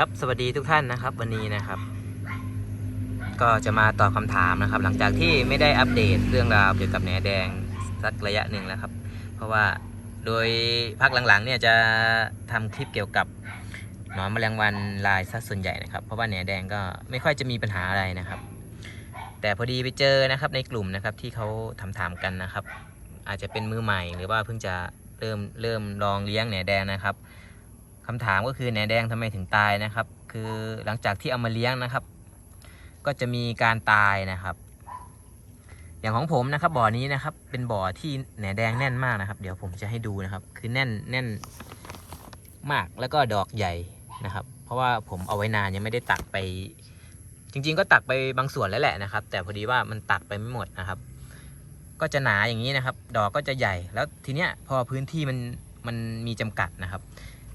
ครับสวัสดีทุกท่านนะครับ วันนี้นะครับ ก็จะมาตอบคำถามนะครับ หลังจากที่ไม่ได้อัปเดตเรื่องราวเกี่ยวกับแหนแดงสักระยะหนึ่งแล้วครับ เพราะว่าโดยพักหลังๆเนี่ยจะทำคลิปเกี่ยวกับหนอนแมลงวันลายซะส่วนใหญ่นะครับ เพราะว่าแหนแดงก็ไม่ค่อยจะมีปัญหาอะไรนะครับ แต่พอดีไปเจอนะครับในกลุ่มนะครับที่เขาถามถามๆกันนะครับ อาจจะเป็นมือใหม่หรือว่าเพิ่งจะเริ่มเริ่มลองเลี้ยงแหนแดงนะครับ คำถามก็คือแหนแดงทำไมถึงตายนะครับ คือหลังจากที่เอามาเลี้ยงนะครับ ก็จะมีการตายนะครับ อย่างของผมนะครับ บ่อนี้นะครับ เป็นบ่อที่แหนแดงแน่นมากนะครับ เดี๋ยวผมจะให้ดูนะครับ คือแน่นแน่นมากแล้วก็ดอกใหญ่นะครับ เพราะว่าผมเอาไว้นานยังไม่ได้ตักไป จริง ๆ ก็ตักไปบางส่วนแล้วแหละนะครับ แต่พอดีว่ามันตักไปไม่หมดนะครับ ก็จะหนาอย่างนี้นะครับ ดอกก็จะใหญ่แล้วทีเนี้ยพอพื้นที่มันมันมีจำกัดนะครับ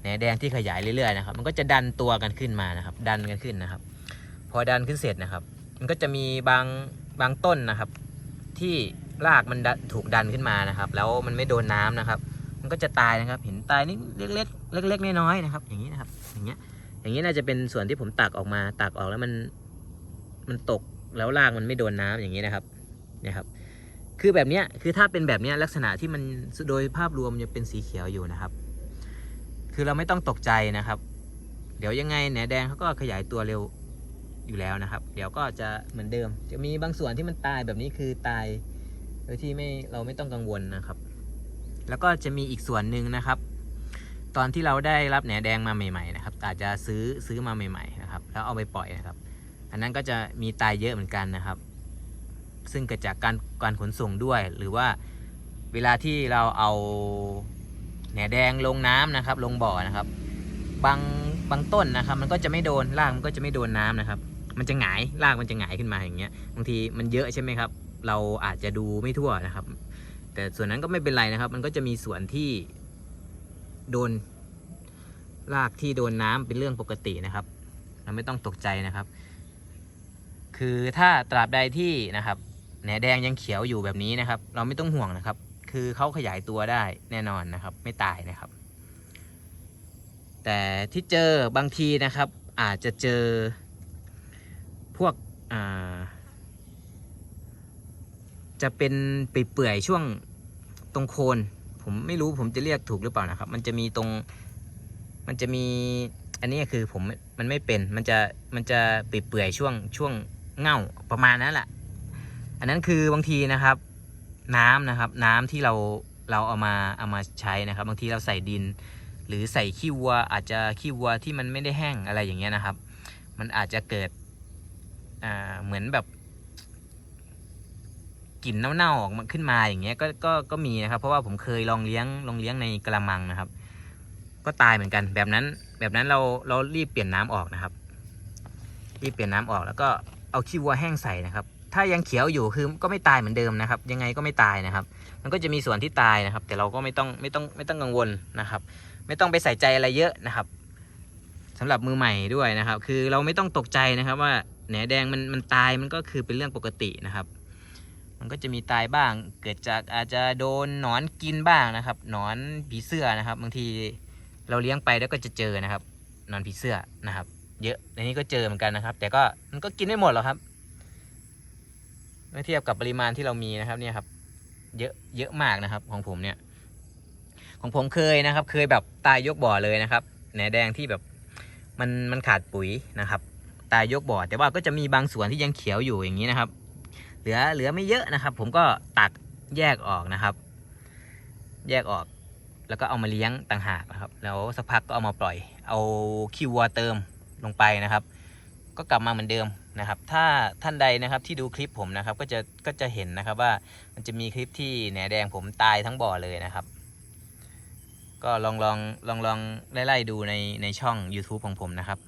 แหนแดงที่ขยายเรื่อยๆนะครับ มันก็จะดันตัวกันขึ้นมานะครับ ดันกันขึ้นนะครับ พอดันขึ้นเสร็จนะครับ มันก็จะมีบางบางต้นนะครับ ที่รากมันถูกดันขึ้นมานะครับ แล้วมันไม่โดนน้ำนะครับ มันก็จะตายนะครับ เห็นตายนี่เล็กๆเล็กๆน้อยๆนะครับ อย่างนี้นะครับ อย่างเงี้ย อย่างนี้น่าจะเป็นส่วนที่ผมตักออกมาตักออกแล้วมันมันตกแล้วรากมันไม่โดนน้ำอย่างนี้นะครับนี่ครับ คือแบบเนี้ยคือถ้าเป็นแบบเนี้ยลักษณะที่มันโดยภาพรวมจะเป็นสีเขียวอยู่นะครับ คือเราไม่ต้องตกใจนะครับ เดี๋ยวยังไงแหนแดงเขาก็ขยายตัวเร็วอยู่แล้วนะครับ เดี๋ยวก็จะเหมือนเดิม จะมีบางส่วนที่มันตายแบบนี้คือตายโดยที่ไม่เราไม่ต้องกังวลนะครับ แล้วก็จะมีอีกส่วนหนึ่งนะครับ ตอนที่เราได้รับแหนแดงมาใหม่ๆนะครับอาจจะซื้อซื้อมาใหม่ๆนะครับ แล้วเอาไปปล่อยนะครับ อันนั้นก็จะมีตายเยอะเหมือนกันนะครับ ซึ่งเกิดจากการการขนส่งด้วย หรือว่าเวลาที่เราเอา แหนแดงลงน้ำนะครับ ลงบ่อนะครับ บางบางต้นนะครับ มันก็จะไม่โดนรากมันก็จะไม่โดนน้ำนะครับ มันจะหงายรากมันจะหงายขึ้นมาอย่างเงี้ยบางทีมันเยอะใช่ไหมครับ เราอาจจะดูไม่ทั่วนะครับ แต่ส่วนนั้นก็ไม่เป็นไรนะครับ มันก็จะมีส่วนที่โดนรากที่โดนน้ำเป็นเรื่องปกตินะครับ เราไม่ต้องตกใจนะครับ คือถ้าตราบใดที่นะครับแหนแดงยังเขียวอยู่แบบนี้นะครับ เราไม่ต้องห่วงนะครับ คือเขาขยายตัวได้แน่นอนนะครับ ไม่ตายนะครับ แต่ที่เจอบางทีนะครับ อาจจะเจอพวกจะเป็นปเปื่อยช่วงตรงโคน ผมไม่รู้ผมจะเรียกถูกหรือเปล่านะครับ มันจะมีตรงมันจะมีอันนี้คือผมมันไม่เป็นมันจะมันจะปเปื่อยช่วงช่วงเง่าประมาณนั้นแหละ อันนั้นคือบางทีนะครับ น้ำนะครับ น้ำที่เราเราเอามาเอามาใช้นะครับ บางทีเราใส่ดิน หรือใส่ขี้วัว อาจจะขี้วัวที่มันไม่ได้แห้งอะไรอย่างเงี้ยนะครับ มันอาจจะเกิดอ่าเหมือนแบบกลิ่นเน่าๆออกมาขึ้นมาอย่างเงี้ยก็ก็ก็มีนะครับ เพราะว่าผมเคยลองเลี้ยงลองเลี้ยงในกระมังนะครับ ก็ตายเหมือนกัน แบบนั้นแบบนั้นเราเรารีบเปลี่ยนน้ำออกนะครับ รีบเปลี่ยนน้ำออกแล้วก็เอาขี้วัวแห้งใส่นะครับ ถ้ายังเขียวอยู่คือก็ไม่ตายเหมือนเดิมนะครับ ยังไงก็ไม่ตายนะครับ มันก็จะมีส่วนที่ตายนะครับ แต่เราก็ไม่ต้องไม่ต้องไม่ต้องกังวลนะครับ ไม่ต้องไปใส่ใจอะไรเยอะนะครับสำหรับมือใหม่ด้วยนะครับ คือเราไม่ต้องตกใจนะครับว่าแหนแดงมันมันตายมันก็คือเป็นเรื่องปกตินะครับ มันก็จะมีตายบ้าง เกิดจากอาจจะโดนหนอนกินบ้างนะครับ หนอนผีเสื้อนะครับ บางทีเราเลี้ยงไปแล้วก็จะเจอนะครับหนอนผีเสื้อนะครับ เยอะในนี้ก็เจอเหมือนกันนะครับ แต่ก็มันก็กินไม่หมดหรอกครับ เมื่อเทียบกับปริมาณที่เรามีนะครับเนี่ยครับ เยอะเยอะมากนะครับ ของผมเนี่ย ของผมเคยนะครับ เคยแบบตายยกบ่อเลยนะครับแหนแดงที่แบบมันมันขาดปุ๋ยนะครับ ตายยกบ่อ แต่ว่าก็จะมีบางส่วนที่ยังเขียวอยู่อย่างนี้นะครับ เหลือเหลือไม่เยอะนะครับ ผมก็ตักแยกออกนะครับ แยกออกแล้วก็เอามาเลี้ยงต่างหากนะครับ แล้วสักพักก็เอามาปล่อย เอาขี้วัวเติมลงไปนะครับ ก็กลับมาเหมือนเดิม นะครับถ้าท่านใดนะครับที่ดูคลิปผมนะครับก็จะก็จะเห็นนะครับว่ามันจะมีคลิปที่แหนแดงผมตายทั้งบ่อเลยนะครับ ก็ลองลองลองลองไล่ๆดูในในช่อง YouTube ของผมนะครับ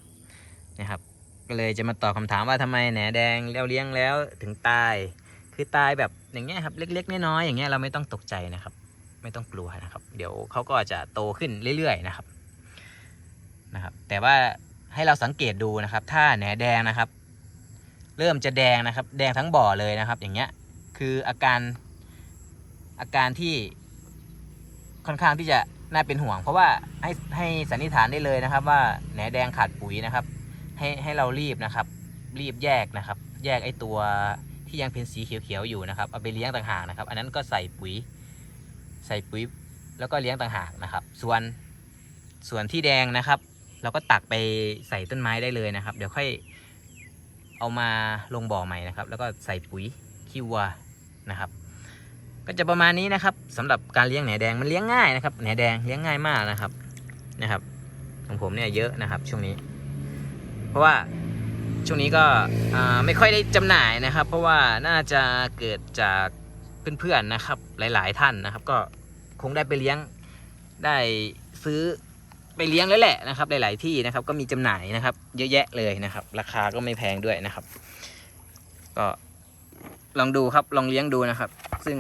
นะครับ ก็เลยจะมาตอบคำถามว่าทำไมแหนแดงแล้วเลี้ยงแล้วถึงตาย คือตายแบบอย่างเงี้ยครับเล็กๆน้อยๆอย่างเงี้ยเราไม่ต้องตกใจนะครับ ไม่ต้องกลัวนะครับ เดี๋ยวเขาก็จะโตขึ้นเรื่อยๆนะครับนะครับ แต่ว่าให้เราสังเกตดูนะครับ ถ้าแหนแดงนะครับ เริ่มจะแดงนะครับ แดงทั้งบ่อเลยนะครับ อย่างเงี้ยคืออาการอาการที่ค่อนข้างที่จะน่าเป็นห่วง เพราะว่าให้ให้สันนิษฐานได้เลยนะครับ ว่าแหนแดงขาดปุ๋ยนะครับ ให้ให้เรารีบนะครับ รีบแยกนะครับ แยกไอ้ตัวที่ยังเป็นสีเขียวๆอยู่นะครับเอาไปเลี้ยงต่างหากนะครับ อันนั้นก็ใส่ปุ๋ย ใส่ปุ๋ยแล้วก็เลี้ยงต่างหากนะครับ ส่วนส่วนที่แดงนะครับ เราก็ตักไปใส่ต้นไม้ได้เลยนะครับ เดี๋ยวค่อย เอามาลงบ่อใหม่นะครับ แล้วก็ใส่ปุ๋ยขี้วัวนะครับ ก็จะประมาณนี้นะครับสำหรับการเลี้ยงแหนแดงมันเลี้ยงง่ายนะครับแหนแดงเลี้ยงง่ายมากนะครับนะครับ ของผมเนี่ยเยอะนะครับช่วงนี้ เพราะว่าช่วงนี้ก็ไม่ค่อยได้จำหน่ายนะครับ เพราะว่าน่าจะเกิดจากเพื่อนๆนะครับหลาย ๆ ท่านนะครับ ก็คงได้ไปเลี้ยงได้ซื้อ ไปเลี้ยงแล้วแหละนะครับ หลาย ๆ ที่นะครับ ก็มีจำหน่ายนะครับ เยอะแยะเลยนะครับ ราคาก็ไม่แพงด้วยนะครับ ก็ลองดูครับลองเลี้ยงดูนะครับ ซึ่ง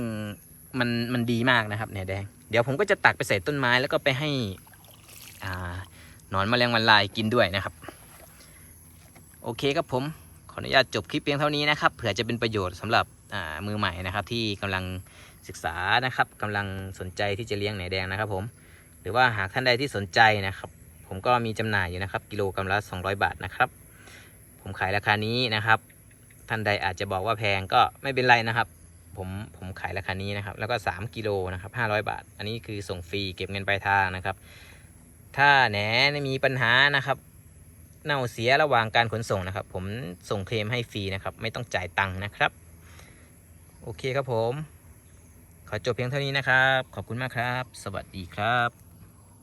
มันมันดีมากนะครับแหนแดง เดี๋ยวผมก็จะตักไปใส่ต้นไม้แล้วก็ไปให้อ่านอนมแมลงวันลายกินด้วยนะครับ โอเคครับผมขออนุญาตจบคลิปเพียงเท่านี้นะครับเผื่อจะเป็นประโยชน์สำหรับมือใหม่นะครับ ที่กำลังศึกษานะครับกำลังสนใจที่จะเลี้ยงแหนแดงนะครับผม หรือว่าหากท่านใดที่สนใจนะครับ ผมก็มีจำหน่ายอยู่นะครับ กิโลกรัมละ 200 บาทนะครับ ผมขายราคานี้นะครับ ท่านใดอาจจะบอกว่าแพงก็ไม่เป็นไรนะครับ ผมผมขายราคานี้นะครับ แล้วก็ 3 กิโลนะครับ500 บาท อันนี้คือส่งฟรีเก็บเงินปลายทางนะครับ ถ้าแหนมีปัญหานะครับ เน่าเสียระหว่างการขนส่งนะครับ ผมส่งเคลมให้ฟรีนะครับ ไม่ต้องจ่ายตังค์นะครับ โอเคครับผม ขอจบเพียงเท่านี้นะครับ ขอบคุณมากครับ สวัสดีครับ